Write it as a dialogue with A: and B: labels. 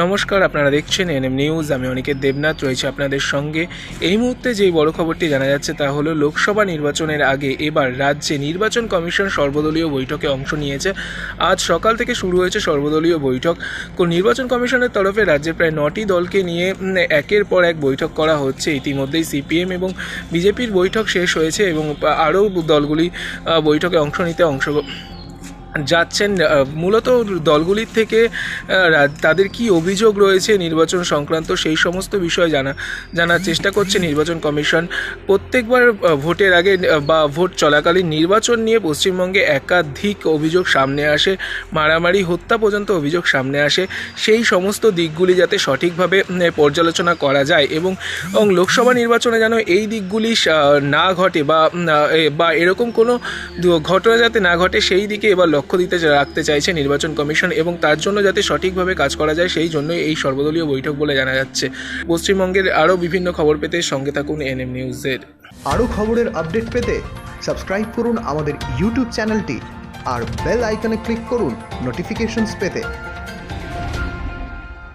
A: নমস্কার, আপনারা দেখছেন এনএম নিউজ। আমি অনিকেত দেবনাথ, রয়েছে আপনাদের সঙ্গে। এই মুহূর্তে যেই বড় খবরটি জানা যাচ্ছে তা হলো, লোকসভা নির্বাচনের আগে এবার রাজ্যে নির্বাচন কমিশন সর্বদলীয় বৈঠকে অংশ নিয়েছে। আজ সকাল থেকে শুরু হয়েছে সর্বদলীয় বৈঠক। নির্বাচন কমিশনের তরফে রাজ্যের প্রায় নটি দলকে নিয়ে একের পর এক বৈঠক করা হচ্ছে। ইতিমধ্যেই সিপিএম এবং বিজেপির বৈঠক শেষ হয়েছে এবং আরও দলগুলি বৈঠকে অংশ নিতে অংশ যাচ্ছেন মূলত দলগুলির থেকে তাদের কি অভিযোগ রয়েছে নির্বাচন সংক্রান্ত সেই সমস্ত বিষয় জানা, জানার চেষ্টা করছে নির্বাচন কমিশন। প্রত্যেকবার ভোটের আগে বা ভোট চলাকালীন নির্বাচন নিয়ে পশ্চিমবঙ্গে একাধিক অভিযোগ সামনে আসে, মারামারি, হত্যা পর্যন্ত অভিযোগ সামনে আসে। সেই সমস্ত দিকগুলি যাতে সঠিকভাবে পর্যালোচনা করা যায় এবং লোকসভা নির্বাচনে যেন এই দিকগুলি না ঘটে বা বা এরকম কোনো ঘটনা যাতে না ঘটে, সেই দিকে এবার লক্ষ্য দিতে রাখতে চাইছে নির্বাচন কমিশন এবং তার জন্য যাতে সঠিকভাবে কাজ করা যায়, সেই জন্যই এই সর্বদলীয় বৈঠক বলে জানা যাচ্ছে। পশ্চিমবঙ্গের আরও বিভিন্ন খবর পেতে সঙ্গে থাকুন এনএম নিউজের।
B: আরও খবরের আপডেট পেতে সাবস্ক্রাইব করুন আমাদের ইউটিউব চ্যানেলটি আর বেল আইকনে ক্লিক করুন নোটিফিকেশনস পেতে।